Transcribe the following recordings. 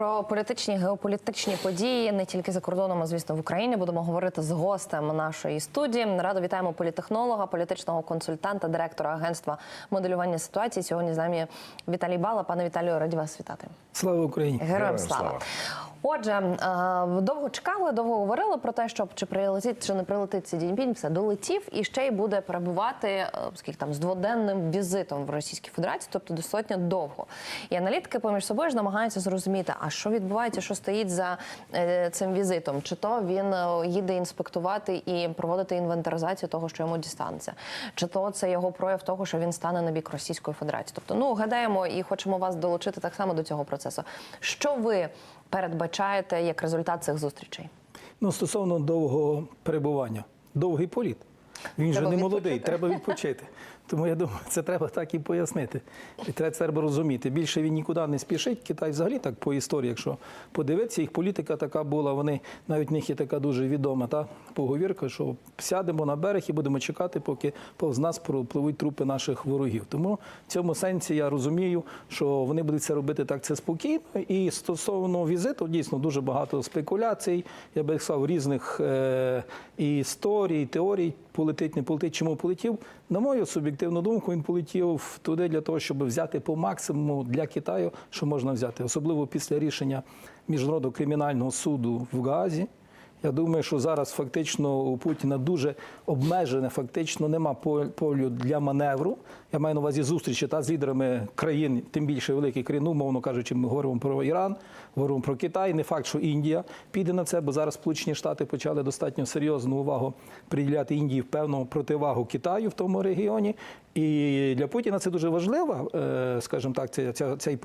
Про політичні геополітичні події не тільки за кордоном, а звісно в Україні будемо говорити з гостем нашої студії. Радо вітаємо політехнолога, політичного консультанта, директора агентства моделювання ситуації. Сьогодні з нами Віталій Бала. Пане Віталію, раді вас вітати. Слава Україні! Героям слава. слава. Отже, е, довго чекали, довго говорили про те, щоб чи прилетить, чи не прилетить Сі Цзіньпінь, все долетів і ще й буде перебувати е, скільки там з дводенним візитом в Російській Федерації, тобто достатньо довго. І аналітики поміж собою ж намагаються зрозуміти, а що відбувається, що стоїть за е, цим візитом, чи то він їде інспектувати і проводити інвентаризацію того, що йому дістанеться, чи то це його прояв того, що він стане на бік Російської Федерації. Тобто, ну гадаємо і хочемо вас долучити так само до цього процесу. Що ви передбачаєте як результат цих зустрічей? Ну, стосовно довгого перебування, довгий політ. Він Треба же не молодий, треба відпочити. Тому я думаю, це треба так і пояснити. І треба це треба розуміти. Більше він нікуди не спішить. Китай взагалі так по історії, якщо подивитися, їх політика така була. Вони навіть в них є така дуже відома та поговірка, що сядемо на берег і будемо чекати, поки повз нас пропливуть трупи наших ворогів. Тому в цьому сенсі я розумію, що вони будуть це робити так це спокійно. І стосовно візиту, дійсно дуже багато спекуляцій. Я би сказав, різних е, історій, теорій. Полетить, не чому полетів. На мою суб'єктивну думку, він полетів туди для того, щоб взяти по максимуму для Китаю, що можна взяти, особливо після рішення міжнародного кримінального суду в Гаазі. Я думаю, що зараз фактично у Путіна дуже обмежене, фактично нема пол- полю для маневру. Я маю на увазі зустрічі та з лідерами країн, тим більше великих країн, ну, умовно кажучи, ми говоримо про Іран, говоримо про Китай. Не факт, що Індія піде на це, бо зараз Сполучені Штати почали достатньо серйозну увагу приділяти Індії в певну противагу Китаю в тому регіоні. І для Путіна це дуже важливо, е, скажімо так, ця, ця, цей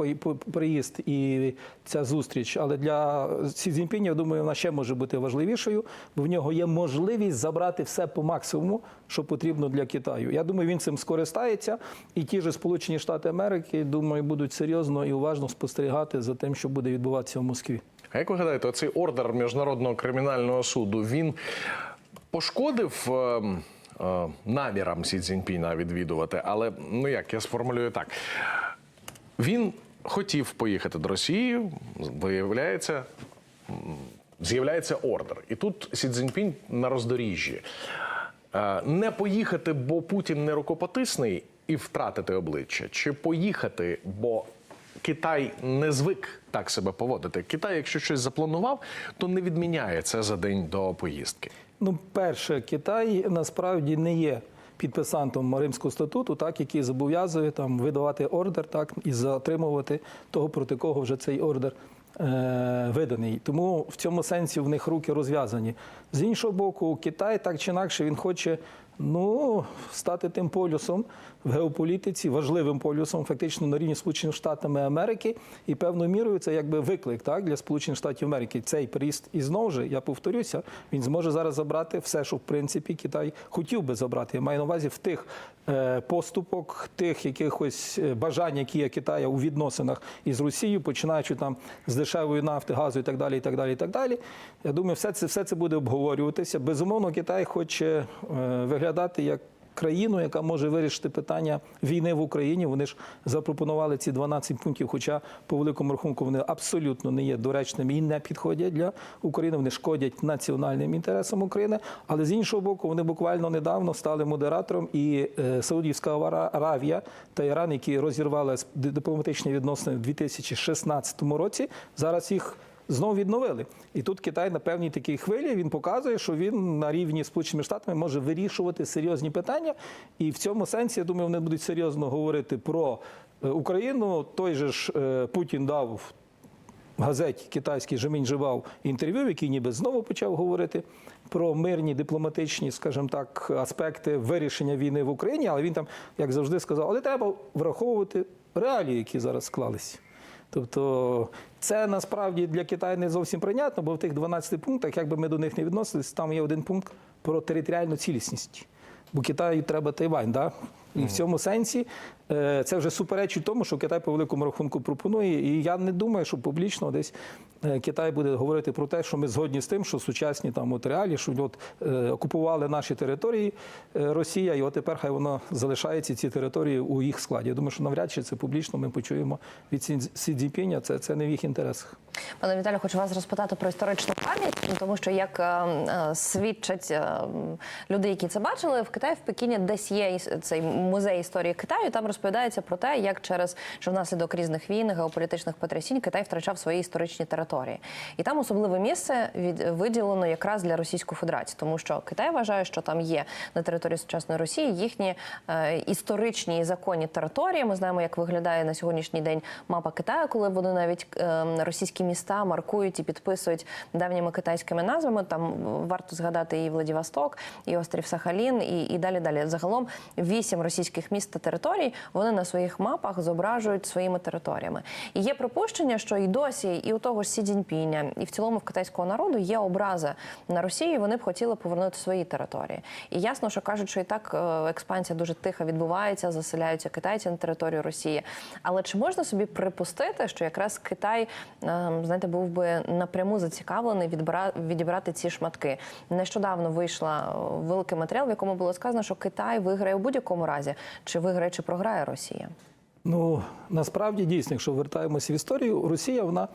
приїзд і ця зустріч. Але для Сі Цзіньпіня, я думаю, вона ще може бути важливішою, бо в нього є можливість забрати все по максимуму, що потрібно для Китаю. Я думаю, він цим скористається, і ті ж Сполучені Штати Америки, думаю, будуть серйозно і уважно спостерігати за тим, що буде відбуватися в Москві. А як ви гадаєте, цей ордер міжнародного кримінального суду він пошкодив е, е, намірам Сі Цзіньпіна відвідувати? Але ну як я сформулюю так: він хотів поїхати до Росії, виявляється. З'являється ордер, і тут Сі Цзіньпінь на роздоріжжі. Е, Не поїхати, бо Путін не рукопотисний і втратити обличчя, чи поїхати, бо Китай не звик так себе поводити. Китай, якщо щось запланував, то не відміняє це за день до поїздки. Ну, перше, Китай насправді не є підписантом Римського статуту, так який зобов'язує там видавати ордер, так і затримувати того, проти кого вже цей ордер. Е, Виданий, тому в цьому сенсі в них руки розв'язані. З іншого боку, Китай так чи інакше він хоче ну стати тим полюсом в геополітиці, важливим полюсом, фактично на рівні Сполучених Штатами Америки, і певною мірою це якби виклик так для Сполучених Штатів Америки. Цей приїзд і знову ж я повторюся, він зможе зараз забрати все, що в принципі Китай хотів би забрати. Я маю на увазі в тих е, поступок, тих якихось е, бажань, які є Китая у відносинах із Росією, починаючи там з дешевої нафти, газу і так далі. І так далі, і так далі. Я думаю, все це все це буде обговорюватися. Безумовно, Китай хоче е, виглядати як. Країну, яка може вирішити питання війни в Україні, вони ж запропонували ці 12 пунктів. Хоча по великому рахунку вони абсолютно не є доречними і не підходять для України. Вони шкодять національним інтересам України. Але з іншого боку, вони буквально недавно стали модератором і е, Саудівська Аравія та Іран, які розірвали дипломатичні відносини в 2016 році, зараз їх. Знову відновили. І тут Китай на певній такій хвилі він показує, що він на рівні Сполученими Штатами може вирішувати серйозні питання. І в цьому сенсі, я думаю, вони будуть серйозно говорити про е, Україну. Той же ж е, Путін дав в газеті китайській Жемінь Живав інтерв'ю, в якій ніби знову почав говорити про мирні дипломатичні, скажімо так, аспекти вирішення війни в Україні. Але він там, як завжди, сказав, але треба враховувати реалії, які зараз склалися. Тобто це насправді для Китаю не зовсім прийнятно, бо в тих 12 пунктах, як би ми до них не відносились, там є один пункт про територіальну цілісність. бо Китаю треба Тайвань. Да? І в цьому сенсі е, це вже суперечить тому, що Китай по великому рахунку пропонує. І я не думаю, що публічно десь е, Китай буде говорити про те, що ми згодні з тим, що сучасні там от реалії, що от е, окупували наші території Росія, і от тепер хай воно залишається ці території у їх складі. Я думаю, що навряд чи це публічно ми почуємо від Сі Цзіньпіня. Це, це не в їх інтересах. Пане Віталію, хочу вас розпитати про історичну пам'ять, тому що як е, свідчать е, люди, які це бачили, в Китаї в Пекіні десь є цей музей історії Китаю. Там розповідається про те, як через що внаслідок різних війн, геополітичних потрясінь Китай втрачав свої історичні території, і там особливе місце від виділено якраз для Російської Федерації, тому що Китай вважає, що там є на території сучасної Росії їхні е, історичні і законні території. Ми знаємо, як виглядає на сьогоднішній день мапа Китаю, коли вони навіть е, російські міста маркують і підписують давніми китайськими назвами. Там варто згадати і Владивосток, і острів Сахалін, і, і далі далі. Загалом вісім російських міст та територій вони на своїх мапах зображують своїми територіями. І є припущення, що і досі, і у того ж Сі Цзіньпіня, і в цілому в китайського народу є образи на Росію. Вони б хотіли повернути свої території. І ясно, що кажуть, що і так е, експансія дуже тихо відбувається, заселяються китайці на територію Росії. Але чи можна собі припустити, що якраз Китай, е, знаєте, був би напряму зацікавлений відібрати ці шматки? Нещодавно вийшла е, великий матеріал, в якому було сказано, що Китай виграє у будь-якому разі, чи виграє, чи програє Росія. Ну насправді дійсно, якщо вертаємося в історію, Росія вона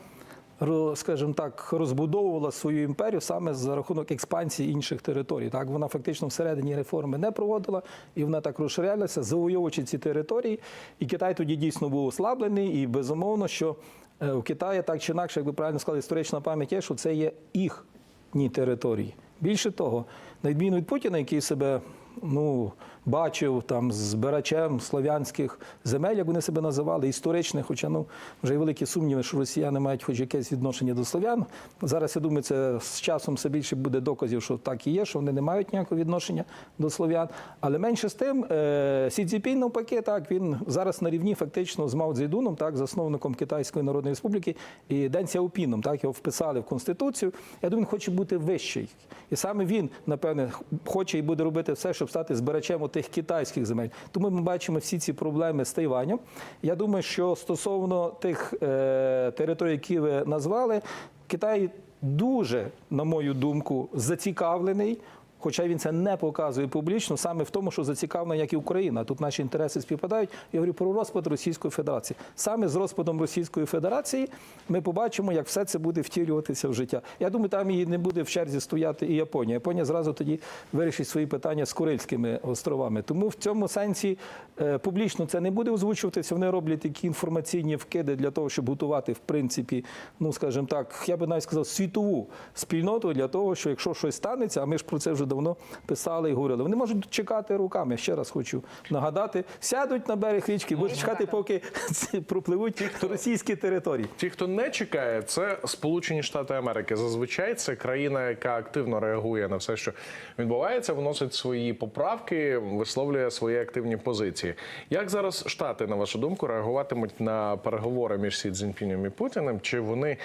скажімо так, розбудовувала свою імперію саме за рахунок експансії інших територій. Так вона фактично всередині реформи не проводила, і вона так розширялася, завойовуючи ці території. І Китай тоді дійсно був ослаблений, і безумовно, що е, в Китаї так чи інакше, як ви правильно сказали, історична пам'ять є, що це є їхні території. Більше того, на відміну від Путіна, який себе ну, бачив там збирачем слов'янських земель, як вони себе називали, історичних, хоча ну вже є великі сумніви, що росіяни мають хоч якесь відношення до слов'ян. Зараз я думаю, це з часом все більше буде доказів, що так і є, що вони не мають ніякого відношення до слов'ян. Але менше з тим, е, Сі Цзіпінь, навпаки, так він зараз на рівні фактично з Мао Цзедуном, так, засновником Китайської Народної Республіки, і Ден Сяопіном, так його вписали в конституцію. Я думаю, він хоче бути вищий. І саме він, напевне, хоче і буде робити все, щоб стати збирачем тих китайських земель. Тому ми бачимо всі ці проблеми з Тайванем. Я думаю, що стосовно тих е, територій, які ви назвали, Китай дуже, на мою думку, зацікавлений. Хоча він це не показує публічно, саме в тому, що зацікавлена, як і Україна. Тут наші інтереси співпадають. Я говорю про розпад Російської Федерації. Саме з розпадом Російської Федерації ми побачимо, як все це буде втілюватися в життя. Я думаю, там і не буде в черзі стояти і Японія. Японія зразу тоді вирішить свої питання з Курильськими островами. Тому в цьому сенсі е, публічно це не буде озвучуватися. Вони роблять такі інформаційні вкиди для того, щоб готувати, в принципі, ну скажімо так, я би навіть сказав, світову спільноту для того, що якщо щось станеться, а ми ж про це вже давно писали і говорили. Вони можуть чекати руками. Ще раз хочу нагадати, сядуть на берег річки, будуть чекати, поки пропливуть російські території. Ті, хто не чекає, це Сполучені Штати Америки. Зазвичай це країна, яка активно реагує на все, що відбувається, вносить свої поправки, висловлює свої активні позиції. Як зараз Штати, на вашу думку, реагуватимуть на переговори між Сі Цзіньпінем і Путіним? Чи вони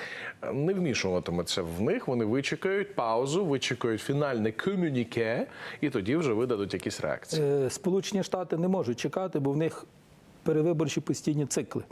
не вмішуватимуться в них? Вони вичекають паузу, вичекають фінальне комюніке, і тоді вже видадуть якісь реакції. Е, Сполучені Штати не можуть чекати, бо в них перевиборчі постійні цикли.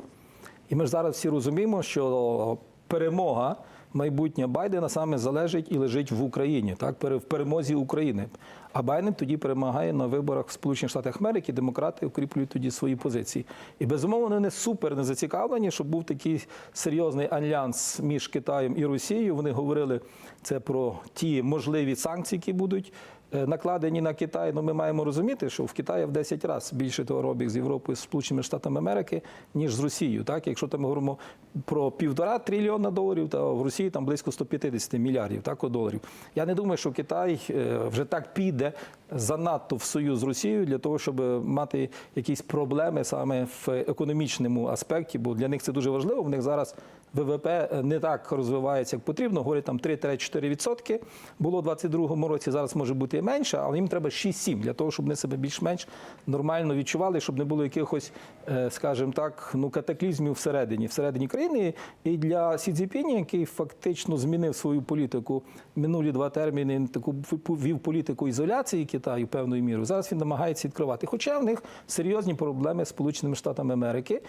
І ми ж зараз всі розуміємо, що перемога майбутнє Байдена саме залежить і лежить в Україні, так, в перемозі України. А Байден тоді перемагає на виборах в Сполучених Штатах Америки, демократи укріплюють тоді свої позиції. І безумовно вони супер не зацікавлені, щоб був такий серйозний альянс між Китаєм і Росією. Вони говорили це про ті можливі санкції, які будуть накладені на Китай. Ну, ми маємо розуміти, що в Китаї в 10 разів більше товарообіг з Європою, з Сполученими Штатами Америки, ніж з Росією. Так, якщо там ми говоримо про півтора трильйона доларів, то в Росії там близько 150 мільярдів так, доларів. Я не думаю, що Китай е, вже так піде занадто в союз з Росією для того, щоб мати якісь проблеми саме в економічному аспекті, бо для них це дуже важливо. В них зараз ВВП е, не так розвивається, як потрібно. Говорять там 3-4%. Було у 22-му році, зараз може бути і менше, але їм треба 6-7 для того, щоб вони себе більш-менш нормально відчували, щоб не було якихось, е, скажімо так, ну катаклізмів всередині, всередині країни. І для Сі Цзіпіні, який фактично змінив свою політику минулі два терміни, таку вів політику ізоляції Китаю певною мірою. Зараз він намагається відкривати. Хоча в них серйозні проблеми з Сполученими Штатами Америки,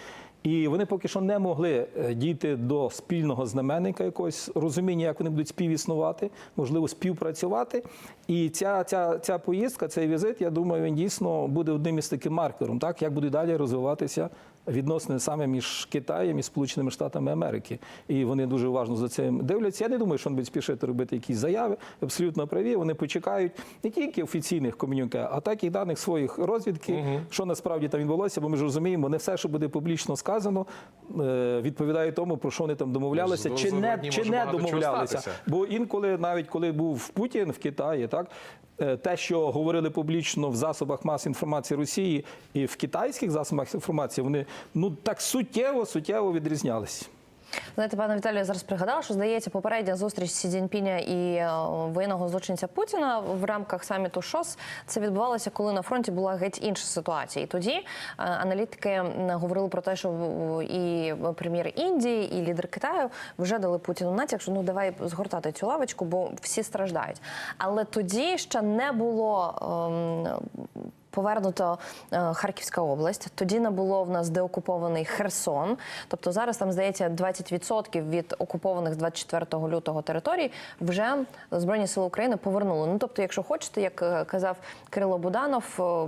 і вони поки що не могли е, дійти до спільного знаменника якогось розуміння, як вони будуть співіснувати, можливо, співпрацювати. І ця, ця, ця поїздка, цей візит, я думаю, він дійсно буде одним із таким маркером, так як буде далі розвиватися відносини саме між Китаєм і Сполученими Штатами Америки. І вони дуже уважно за цим дивляться. Я не думаю, що вони будуть спішити робити якісь заяви. Абсолютно праві. Вони почекають не тільки офіційних комунюке, а так і даних своїх розвідки, що насправді там відбулося, бо ми ж розуміємо, не все, що буде публічно сказано, е, відповідає тому, про що вони там домовлялися, чи не, чи не домовлялися. Бо інколи, навіть коли був Путін в Китаї, так. Е, Те, що говорили публічно в засобах масової інформації Росії і в китайських засобах інформації, вони ну так суттєво суттєво відрізнялися. Знаєте, пане Віталію, я зараз пригадала, що здається, попередня зустріч Сі Цзіньпіня і е, воєнного злочинця Путіна в рамках саміту ШОС це відбувалося, коли на фронті була геть інша ситуація. І тоді е, аналітики говорили про те, що і прем'єр Індії, і лідер Китаю вже дали Путіну натяк, що ну давай згортати цю лавочку, бо всі страждають. Але тоді ще не було. ем, Повернуто е, Харківська область. Тоді не було в нас деокупований Херсон. Тобто зараз там здається 20% від окупованих з 24 лютого територій вже збройні сили України повернули. Ну тобто, якщо хочете, як е, казав Кирило Буданов,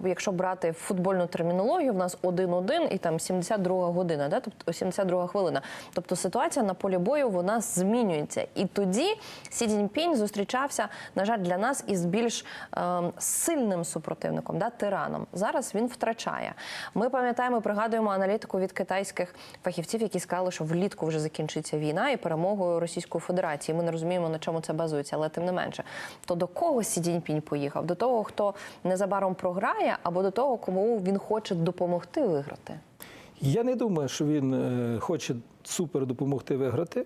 е, якщо брати футбольну термінологію, в нас 1-1 і там 72 година, да? тобто 72 хвилина. Тобто ситуація на полі бою вона змінюється. І тоді Сі Цзіньпінь зустрічався, на жаль, для нас із більш е, сильним супротивником, да, тираном. Зараз він втрачає. Ми пам'ятаємо, пригадуємо аналітику від китайських фахівців, які сказали, що влітку вже закінчиться війна і перемогою Російської Федерації. Ми не розуміємо, на чому це базується, але тим не менше. То до кого Сі Цзіньпінь поїхав? До того, хто незабаром програє, або до того, кому він хоче допомогти виграти? Я не думаю, що він е, хоче супер допомогти виграти.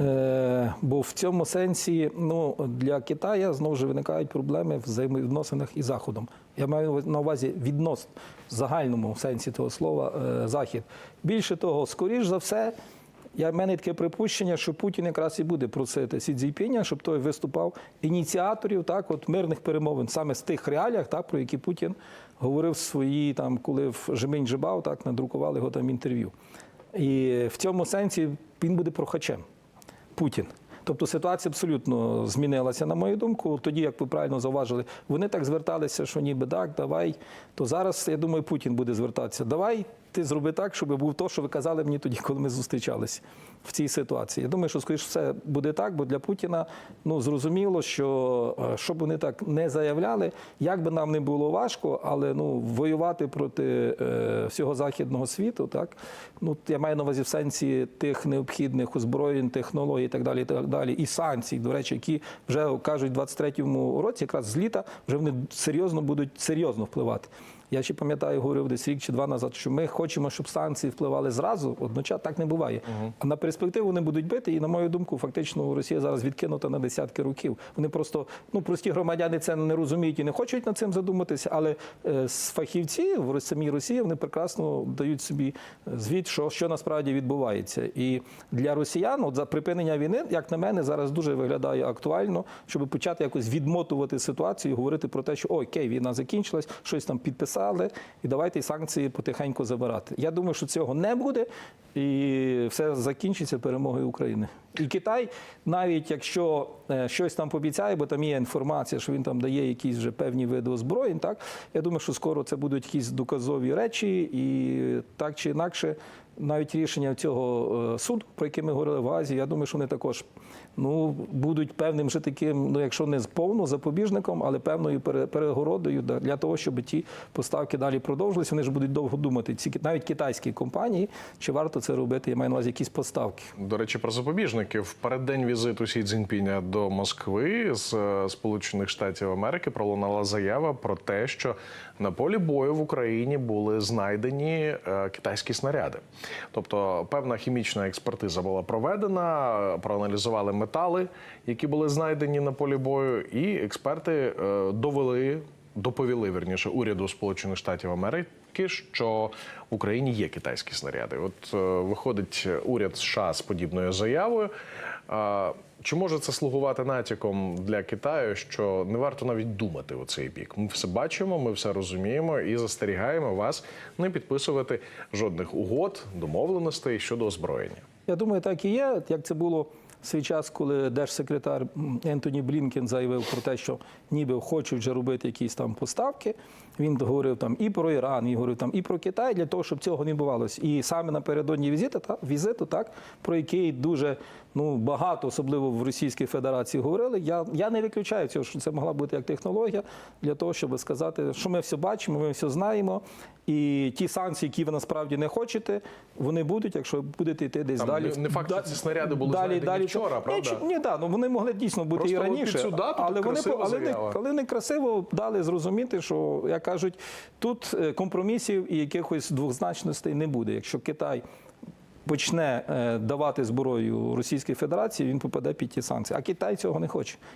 Е, бо в цьому сенсі ну, для Китая знову ж виникають проблеми в взаємовідносинах із Заходом. Я маю на увазі віднос в загальному сенсі того слова е, Захід. Більше того, скоріш за все, я в мене таке припущення, що Путін якраз і буде просити Сі Цзіньпіня, щоб той виступав ініціаторів так, от мирних перемовин, саме з тих реаліях, так, про які Путін говорив свої, там, коли в Жемінь Джибав, так, надрукували його там інтерв'ю. І в цьому сенсі він буде прохачем. Путін. Тобто ситуація абсолютно змінилася, на мою думку. Тоді, як ви правильно зауважили, вони так зверталися, що ніби так, давай. То зараз, я думаю, Путін буде звертатися. Давай ти зроби так, щоб був то, що ви казали мені тоді, коли ми зустрічалися в цій ситуації. Я думаю, що скоріш все буде так, бо для Путіна ну зрозуміло, що е, що б вони так не заявляли, як би нам не було важко, але ну воювати проти е, всього західного світу, так ну я маю на увазі в сенсі тих необхідних озброєнь, технологій і так далі, і так далі, і санкцій, до речі, які вже кажуть в 23-му році, якраз з літа, вже вони серйозно будуть серйозно впливати. Я ще пам'ятаю, говорив десь рік чи два назад, що ми хочемо, щоб санкції впливали зразу. Одночасно так не буває. А на перспективу вони будуть бити. І на мою думку, фактично Росія зараз відкинута на десятки років. Вони просто ну прості громадяни це не розуміють і не хочуть над цим задуматися. Але е, з фахівці в самій Росії вони прекрасно дають собі звіт, що, що насправді відбувається. І для росіян, от за припинення війни, як на мене, зараз дуже виглядає актуально, щоб почати якось відмотувати ситуацію, і говорити про те, що окей, війна закінчилась, щось там підписали, і давайте санкції потихеньку забирати. Я думаю, що цього не буде, і все закінчиться перемогою України. І Китай, навіть якщо е, щось там пообіцяє, бо там є інформація, що він там дає якісь вже певні види озброєнь, так я думаю, що скоро це будуть якісь доказові речі, і так чи інакше. Навіть рішення цього е, суду, про яке ми говорили в Азії, я думаю, що вони також ну, будуть певним же таким, ну якщо не повно запобіжником, але певною пере- перегородою для того, щоб ті поставки далі продовжилися. Вони ж будуть довго думати. Ці навіть китайські компанії, чи варто це робити, я маю на увазі якісь поставки. До речі, про запобіжники. Заручники в переддень візиту Сі Цзіньпіня до Москви з е, Сполучених Штатів Америки пролунала заява про те, що на полі бою в Україні були знайдені е, китайські снаряди. Тобто, певна хімічна експертиза була проведена, проаналізували метали, які були знайдені на полі бою, і експерти е, довели доповіли верніше уряду Сполучених Штатів Америки, що в Україні є китайські снаряди. От е, виходить уряд США з подібною заявою. А, Чи може це слугувати натяком для Китаю, що не варто навіть думати у цей бік? Ми все бачимо, ми все розуміємо і застерігаємо вас не підписувати жодних угод, домовленостей щодо озброєння. Я думаю, так і є. Як це було свій час, коли держсекретар Ентоні Блінкен заявив про те, що ніби хочуть вже робити якісь там поставки. Він говорив там і про Іран, і говорив там і про Китай для того, щоб цього не відбувалося. І саме напередодні візиту, та, візиту, так про який дуже ну багато, особливо в Російській Федерації, говорили. Я, я не виключаю цього, що це могла бути як технологія для того, щоб сказати, що ми все бачимо, ми все знаємо. І ті санкції, які ви насправді не хочете, вони будуть, якщо будете йти десь Там далі. не- не факт, що ці снаряди були знайдені вчора, правда? Ні, ні, да, ну вони могли дійсно бути Просто і раніше. але вони, але заява. коли вони красиво дали зрозуміти, що, як кажуть, тут е, компромісів і якихось двозначностей не буде. Якщо Китай почне е, давати зброю Російській Федерації, він попаде під ті санкції. А Китай цього не хоче.